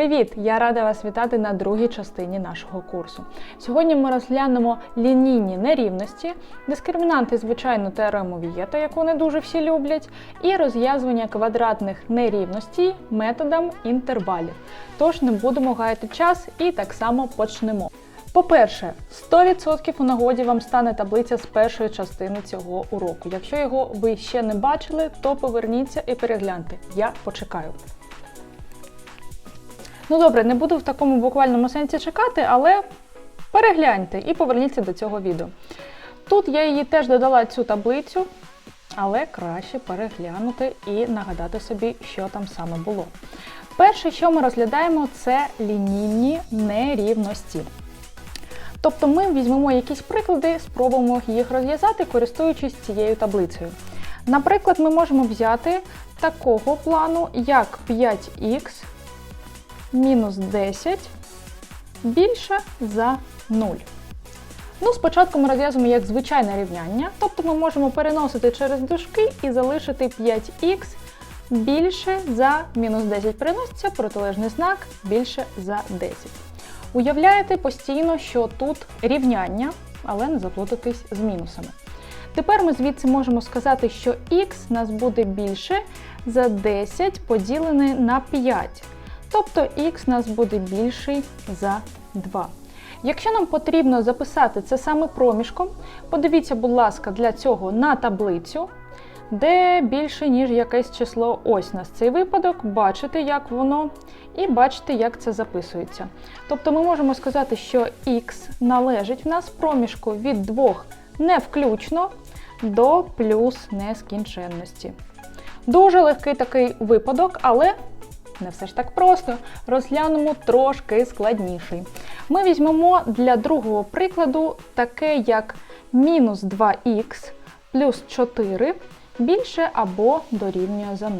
Привіт! Я рада вас вітати на другій частині нашого курсу. Сьогодні ми розглянемо лінійні нерівності, дискримінанти, звичайно, теорему Вієта, яку не дуже всі люблять, і розв'язування квадратних нерівностей методом інтервалів. Тож не будемо гаяти час і так само почнемо. По-перше, 100% у нагоді вам стане таблиця з першої частини цього уроку. Якщо його ви ще не бачили, то поверніться і перегляньте. Я почекаю. Ну добре, не буду в такому буквальному сенсі чекати, але перегляньте і поверніться до цього відео. Тут я її теж додала цю таблицю, але краще переглянути і нагадати собі, що там саме було. Перше, що ми розглядаємо, це лінійні нерівності. Тобто ми візьмемо якісь приклади, спробуємо їх розв'язати, користуючись цією таблицею. Наприклад, ми можемо взяти такого плану, як 5х мінус 10 більше за 0. Ну, спочатку ми розв'язуємо як звичайне рівняння, тобто ми можемо переносити через дужки і залишити 5х більше за мінус 10 переноситься, протилежний знак більше за 10. Уявляєте постійно, що тут рівняння, але не заплутатись з мінусами. Тепер ми звідси можемо сказати, що х нас буде більше за 10 поділене на 5. Тобто х нас буде більший за 2. Якщо нам потрібно записати це саме проміжком, подивіться, будь ласка, для цього на таблицю, де більше, ніж якесь число. Ось у нас цей випадок, бачите, як воно, і бачите, як це записується. Тобто ми можемо сказати, що х належить в нас проміжку від 2 не включно до плюс нескінченності. Дуже легкий такий випадок, але не все ж так просто. Розглянемо трошки складніший. Ми візьмемо для другого прикладу таке, як мінус 2х плюс 4 більше або дорівнює за 0.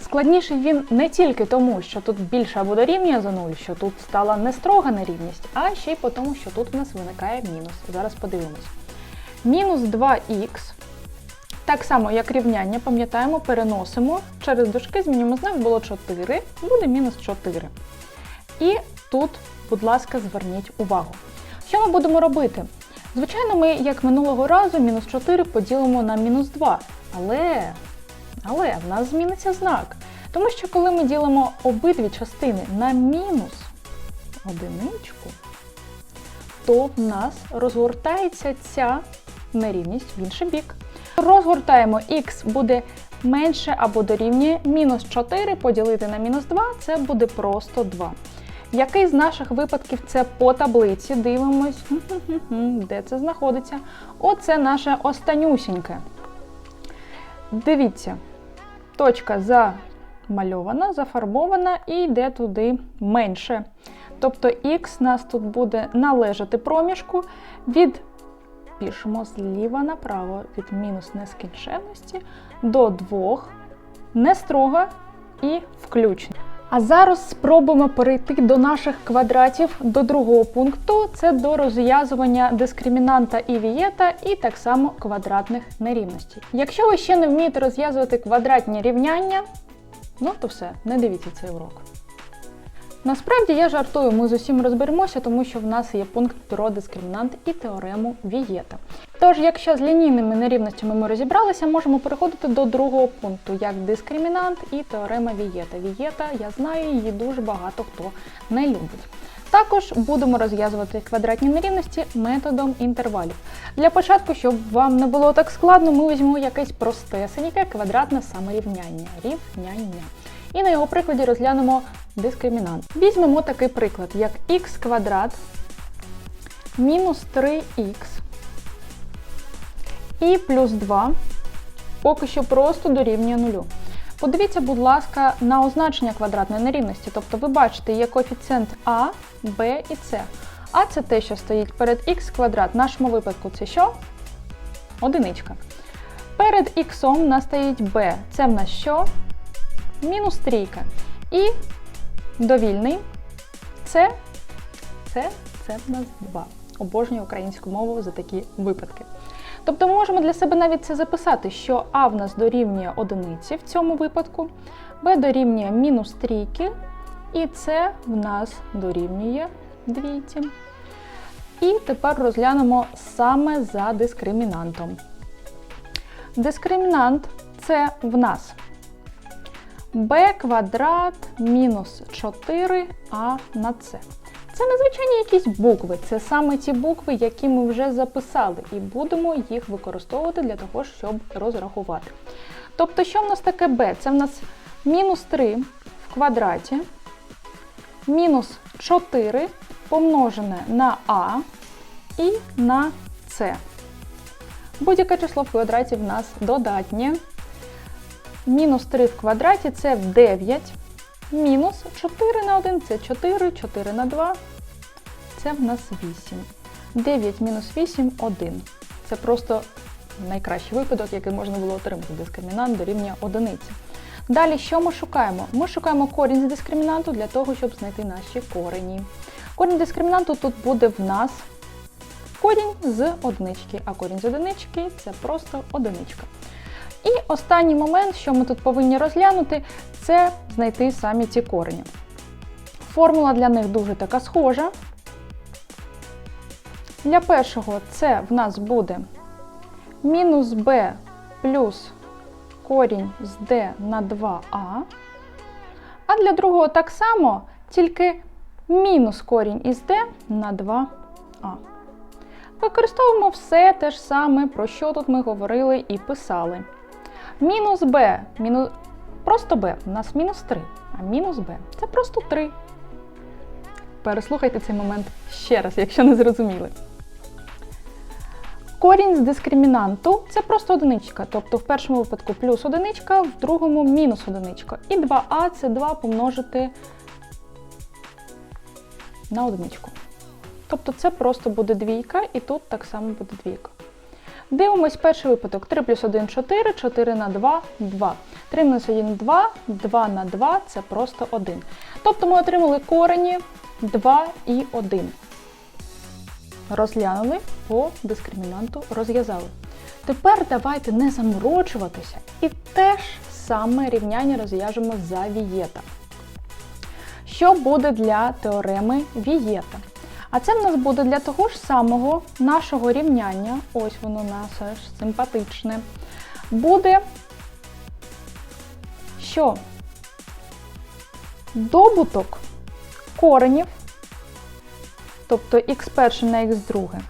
Складніший він не тільки тому, що тут більше або дорівнює за 0, що тут стала не строга нерівність, а ще й по тому, що тут в нас виникає мінус. Зараз подивимось. Мінус 2х так само, як рівняння, пам'ятаємо, переносимо через дужки, змінюємо знак, було 4, буде мінус 4. І тут, будь ласка, зверніть увагу. Що ми будемо робити? Звичайно, ми, як минулого разу, мінус 4 поділимо на мінус 2. Але, але в нас зміниться знак. Тому що коли ми ділимо обидві частини на мінус одиничку, то в нас розгортається ця нерівність в інший бік. Розгортаємо х буде менше або дорівнює мінус 4 поділити на мінус 2, це буде просто 2. Який з наших випадків це по таблиці? Дивимось, де це знаходиться. Оце наше останнюсіньке. Дивіться, точка замальована, зафарбована і йде туди менше. Тобто х нас тут буде належати проміжку від пишемо зліва направо від мінус нескінченності до 2, не строго і включно. А зараз спробуємо перейти до наших квадратів до другого пункту це до розв'язування дискримінанта і вієта, і так само квадратних нерівностей. Якщо ви ще не вмієте розв'язувати квадратні рівняння, ну то все, не дивіться цей урок. Насправді я жартую, ми з усім розберемося, тому що в нас є пункт про дискримінант і теорему Вієта. Тож, якщо з лінійними нерівностями ми розібралися, можемо переходити до другого пункту, як дискримінант і теорема Вієта. Вієта, я знаю, її дуже багато хто не любить. Також будемо розв'язувати квадратні нерівності методом інтервалів. Для початку, щоб вам не було так складно, ми візьмемо якесь простесеньке квадратне саморівняння. Рівняння. І на його прикладі розглянемо дискримінант. Візьмемо такий приклад, як х квадрат мінус 3х і плюс 2 поки що просто дорівнює нулю. Подивіться, будь ласка, на означення квадратної нерівності. Тобто ви бачите, є коефіцієнт А, Б і С. А це те, що стоїть перед х квадрат. В нашому випадку це що? Одиничка. Перед х у нас стоїть b. Це в нас що? Мінус трійка. І довільний це, це, це в нас 2. Обожнюю українську мову за такі випадки. Тобто ми можемо для себе навіть це записати, що А в нас дорівнює одиниці в цьому випадку, Б дорівнює мінус трійки, І це в нас дорівнює двійці. І тепер розглянемо саме за дискримінантом. Дискримінант це в нас b квадрат мінус 4а на c. Це незвичайні якісь букви. Це саме ті букви, які ми вже записали, і будемо їх використовувати для того, щоб розрахувати. Тобто, що в нас таке b? Це в нас мінус 3 в квадраті, мінус 4 помножене на а і на c. Будь-яке число в квадраті в нас додатнє. Мінус 3 в квадраті це 9. Мінус 4 на 1 це 4, 4 на 2 це в нас 8. 9 мінус 8 1. Це просто найкращий випадок, який можна було отримати. Дискримінант дорівнює одиниці. Далі, що ми шукаємо? Ми шукаємо корінь з дискримінанту для того, щоб знайти наші корені. Корінь дискримінанту тут буде в нас корінь з одинички, а корінь з одинички це просто одиничка. І останній момент, що ми тут повинні розглянути, це знайти самі ці корені. Формула для них дуже така схожа. Для першого це в нас буде мінус b плюс корінь з d на 2а. А для другого так само, тільки мінус корінь із d на 2а. Використовуємо все те ж саме, про що тут ми говорили і писали. Мінус b, мінус... просто b, у нас мінус 3, а мінус b це просто 3. Переслухайте цей момент ще раз, якщо не зрозуміли. Корінь з дискримінанту це просто одиничка. Тобто в першому випадку плюс одиничка, в другому мінус одиничка. І 2а це 2 помножити на одиничку. Тобто це просто буде двійка, і тут так само буде двійка. Дивимось перший випадок. 3 плюс 1 4, 4 на 2 2. 3 мінус 1 2, 2 на 2 це просто 1. Тобто ми отримали корені 2 і 1. Розглянули по дискримінанту, розв'язали. Тепер давайте не заморочуватися і теж саме рівняння розв'яжемо за Вієта. Що буде для теореми Вієта? А це в нас буде для того ж самого нашого рівняння, ось воно наше ж симпатичне, буде, що добуток коренів, тобто х перше на х друге,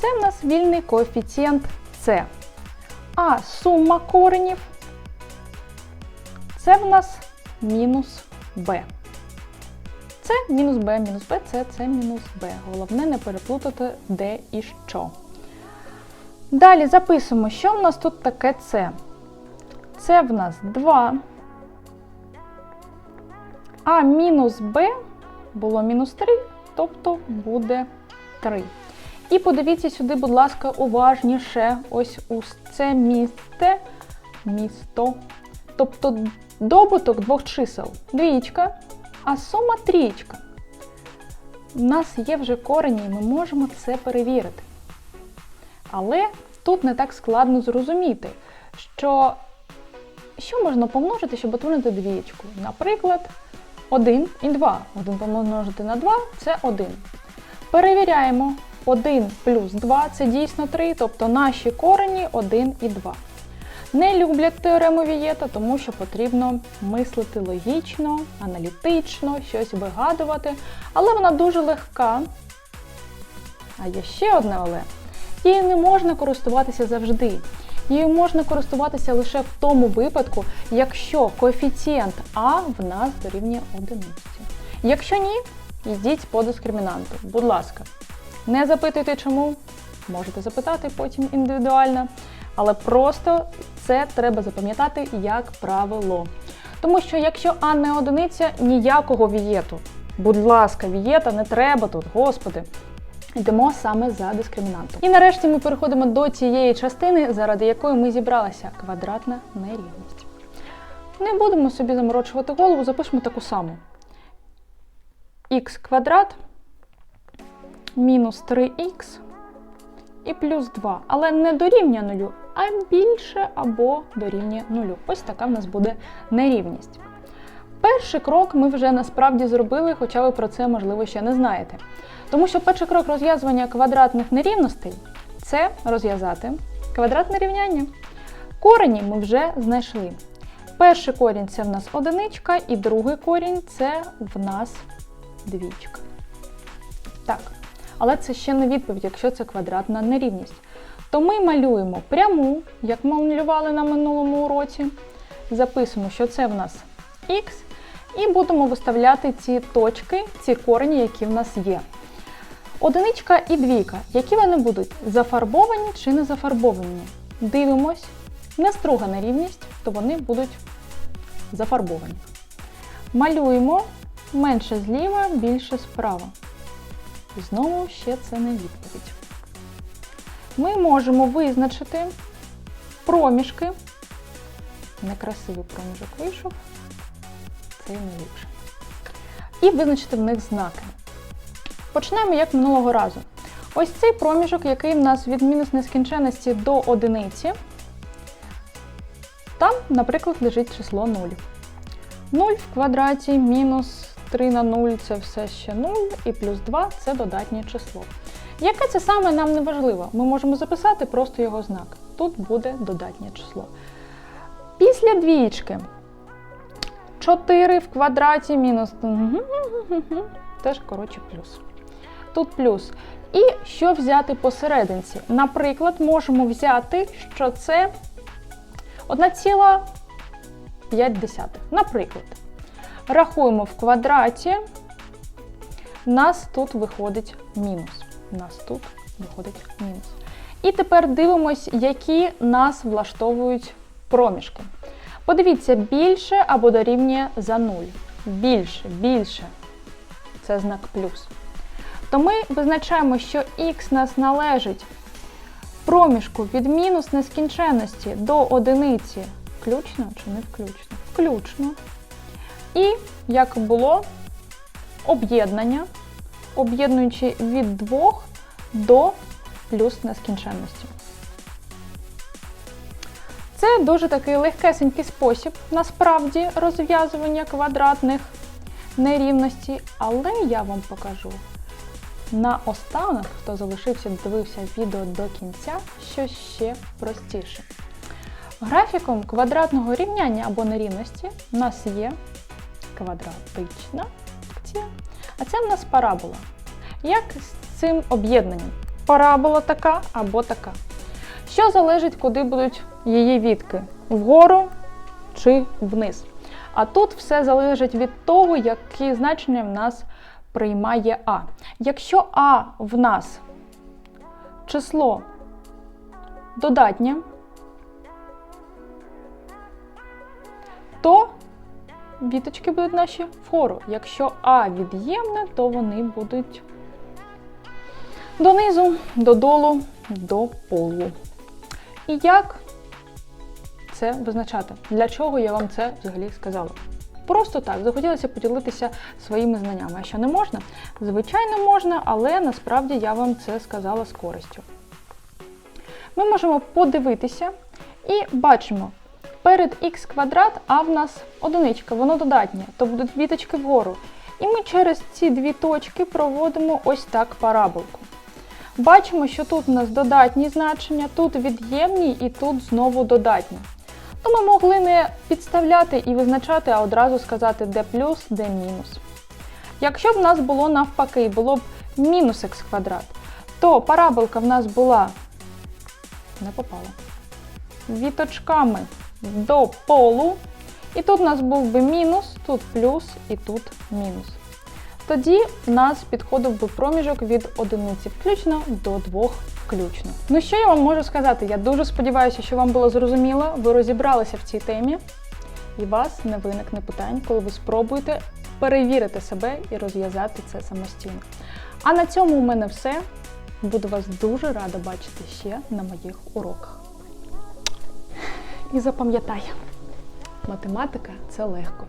це в нас вільний коефіцієнт С. А сума коренів це в нас мінус b. Це мінус b, мінус b, це це мінус b. Головне не переплутати де і що. Далі записуємо, що в нас тут таке це. Це в нас 2. А мінус b було мінус 3, тобто буде 3. І подивіться сюди, будь ласка, уважніше. Ось у це місце, місто. Тобто добуток двох чисел. Двічка а сума трієчка. У нас є вже корені, і ми можемо це перевірити. Але тут не так складно зрозуміти, що що можна помножити, щоб отримати двієчку. Наприклад, 1 і 2. 1 помножити на 2 це 1. Перевіряємо, 1 плюс 2 це дійсно 3, тобто наші корені 1 і 2 не люблять теорему Вієта, тому що потрібно мислити логічно, аналітично, щось вигадувати. Але вона дуже легка. А є ще одне але. Її не можна користуватися завжди. Її можна користуватися лише в тому випадку, якщо коефіцієнт А в нас дорівнює одиниці. Якщо ні, йдіть по дискримінанту. Будь ласка, не запитуйте чому, можете запитати потім індивідуально. Але просто це треба запам'ятати як правило. Тому що якщо А не одиниця, ніякого вієту. Будь ласка, вієта не треба тут, господи. Йдемо саме за дискримінантом. І нарешті ми переходимо до цієї частини, заради якої ми зібралися квадратна нерівність. Не будемо собі заморочувати голову, запишемо таку саму. х квадрат мінус 3х і плюс 2, але не дорівнює нулю, а більше або дорівнює нулю. Ось така в нас буде нерівність. Перший крок ми вже насправді зробили, хоча ви про це можливо ще не знаєте. Тому що перший крок розв'язування квадратних нерівностей це розв'язати квадратне рівняння. Корені ми вже знайшли. Перший корінь це в нас одиничка, і другий корінь це в нас двічка. Так, але це ще не відповідь, якщо це квадратна нерівність. То ми малюємо пряму, як малювали на минулому уроці. Записуємо, що це в нас х, і будемо виставляти ці точки, ці корені, які в нас є. Одиничка і двійка. Які вони будуть? Зафарбовані чи не зафарбовані? Дивимось. Не струга нерівність, то вони будуть зафарбовані. Малюємо менше зліва, більше справа. Знову ще це не відповідь. Ми можемо визначити проміжки. Некрасивий проміжок вийшов, цей не. І визначити в них знаки. Почнемо як минулого разу. Ось цей проміжок, який в нас від мінус нескінченності до одиниці. Там, наприклад, лежить число 0. 0 в квадраті мінус 3 на 0 це все ще 0, і плюс 2 це додатнє число. Яке це саме нам не важливо. Ми можемо записати просто його знак. Тут буде додатнє число. Після двічки 4 в квадраті мінус. Теж, коротше, плюс. Тут плюс. І що взяти посерединці? Наприклад, можемо взяти, що це 1,5. Наприклад, рахуємо в квадраті, нас тут виходить мінус. У нас тут виходить мінус. І тепер дивимось, які нас влаштовують проміжки. Подивіться, більше або дорівнює за 0. Більше, більше. Це знак плюс. То ми визначаємо, що х нас належить проміжку від мінус нескінченності до одиниці. Включно чи не включно? Включно. І, як було, об'єднання, об'єднуючи від 2 до плюс нескінченності. Це дуже такий легкесенький спосіб, насправді, розв'язування квадратних нерівностей, але я вам покажу на останок, хто залишився, дивився відео до кінця, що ще простіше. Графіком квадратного рівняння або нерівності у нас є квадратична функція, а це в нас парабола. Як з цим об'єднанням? Парабола така або така. Що залежить, куди будуть її відки? Вгору чи вниз? А тут все залежить від того, які значення в нас приймає А. Якщо А в нас число додатнє, віточки будуть наші вгору. Якщо А від'ємне, то вони будуть донизу, додолу, до полу. І як це визначати? Для чого я вам це взагалі сказала? Просто так, захотілося поділитися своїми знаннями. А що не можна? Звичайно, можна, але насправді я вам це сказала з користю. Ми можемо подивитися і бачимо, перед х квадрат, а в нас одиничка, воно додатнє, то будуть віточки вгору. І ми через ці дві точки проводимо ось так параболку. Бачимо, що тут у нас додатні значення, тут від'ємні і тут знову додатні. То ми могли не підставляти і визначати, а одразу сказати, де плюс, де мінус. Якщо б в нас було навпаки, було б мінус х квадрат, то параболка в нас була не попала. Віточками до полу. І тут у нас був би мінус, тут плюс і тут мінус. Тоді в нас підходив би проміжок від одиниці включно до двох включно. Ну що я вам можу сказати? Я дуже сподіваюся, що вам було зрозуміло, ви розібралися в цій темі, і вас не виникне питань, коли ви спробуєте перевірити себе і розв'язати це самостійно. А на цьому у мене все. Буду вас дуже рада бачити ще на моїх уроках. І запам'ятай, математика це легко.